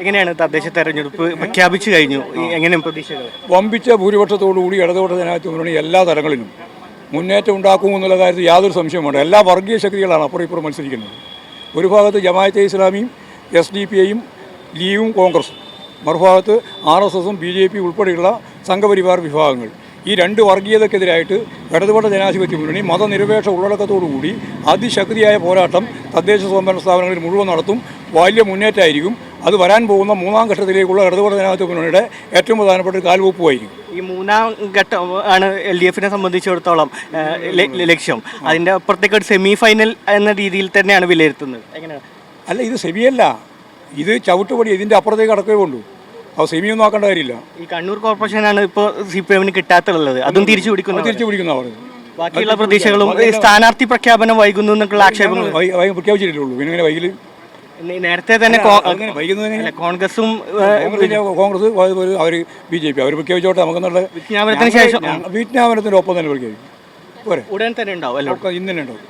എങ്ങനെയാണ് തദ്ദേശ തെരഞ്ഞെടുപ്പ് പ്രഖ്യാപിച്ചു കഴിഞ്ഞു? എങ്ങനെയാണ് പ്രതീക്ഷകൾ? വമ്പിച്ച ഭൂരിപക്ഷത്തോടുകൂടി ഇടതുപക്ഷ ജനാധിപത്യ എല്ലാ തലങ്ങളിലും മുന്നേറ്റം ഉണ്ടാക്കും എന്നുള്ള കാര്യത്തിൽ യാതൊരു സംശയവും വേണ്ട. എല്ലാ വർഗീയ ശക്തികളാണ് അപ്പുറം ഇപ്പുറം മത്സരിക്കുന്നത്. ഒരു ഭാഗത്ത് ജമാഅത്തെ ഇസ്ലാമിയും എസ് ഡി പി ഐയും ലീവും കോൺഗ്രസും. മറുഭാഗത്ത് ആർ എസ് എസും ബി ജെ പി ഉൾപ്പെടെയുള്ള സംഘപരിവാർ വിഭാഗങ്ങൾ. ഈ രണ്ട് വർഗീയതക്കെതിരായിട്ട് ഇടതുപക്ഷ ജനാധിപത്യ മുന്നണി മതനിരപേക്ഷ ഉള്ളടക്കത്തോടുകൂടി അതിശക്തിയായ പോരാട്ടം തദ്ദേശ സ്വയംഭരണ സ്ഥാപനങ്ങളിൽ മുഴുവൻ നടത്തും. വലിയ മുന്നേറ്റമായിരിക്കും. അത് വരാൻ പോകുന്ന മൂന്നാം ഘട്ടത്തിലേക്കുള്ള ഇടതുപക്ഷ ജനാധിപത്യ മുന്നണിയുടെ ഏറ്റവും പ്രധാനപ്പെട്ട ഒരു കാൽവെപ്പുമായിരിക്കും ഈ മൂന്നാം ഘട്ടം ആണ് എൽ ഡി എഫിനെ സംബന്ധിച്ചിടത്തോളം ലക്ഷ്യം. അതിന്റെ അപ്പുറത്തേക്ക് ഒരു സെമി ഫൈനൽ എന്ന രീതിയിൽ തന്നെയാണ് വിലയിരുത്തുന്നത്. എങ്ങനെയാണ്? അല്ല ഇത് സെമിയല്ല. ഇത് ചവിട്ടുപടി ഇതിന്റെ അപ്പുറത്തേക്ക് കടക്കുകയേ ഉള്ളൂ. അപ്പോൾ സെമിയൊന്നും ആക്കേണ്ട കാര്യമില്ല. ഈ കണ്ണൂർ കോർപ്പറേഷനാണ് ഇപ്പോൾ സി പി എമ്മിന് കിട്ടാത്തുള്ളത്. അതും തിരിച്ചു പിടിക്കുന്നു തിരിച്ചു പിടിക്കുന്ന അവർ ബാക്കിയുള്ള പ്രതീക്ഷകളും സ്ഥാനാർത്ഥി പ്രഖ്യാപനം വൈകുന്നു എന്നൊക്കെയുള്ള ആക്ഷേപങ്ങൾ പ്രഖ്യാപിച്ചിട്ടുള്ളൂ പിന്നെ ഇങ്ങനെ വൈകി നേ- നേരത്തെ തന്നെ കോൺഗ്രസും കോൺഗ്രസ് അവർ ബി ജെ പി അവർ പ്രഖ്യാപിച്ചോട്ടെ നമുക്ക് വിജ്ഞാപനത്തിന് ശേഷം വിജ്ഞാപനത്തിന്റെ ഒപ്പം തന്നെ പ്രഖ്യാപിക്കും. പോരെ. ഉടൻ തന്നെ ഉണ്ടാവും അല്ലെ? ഇന്നലെ ഇന്ന് തന്നെ ഉണ്ടാവും.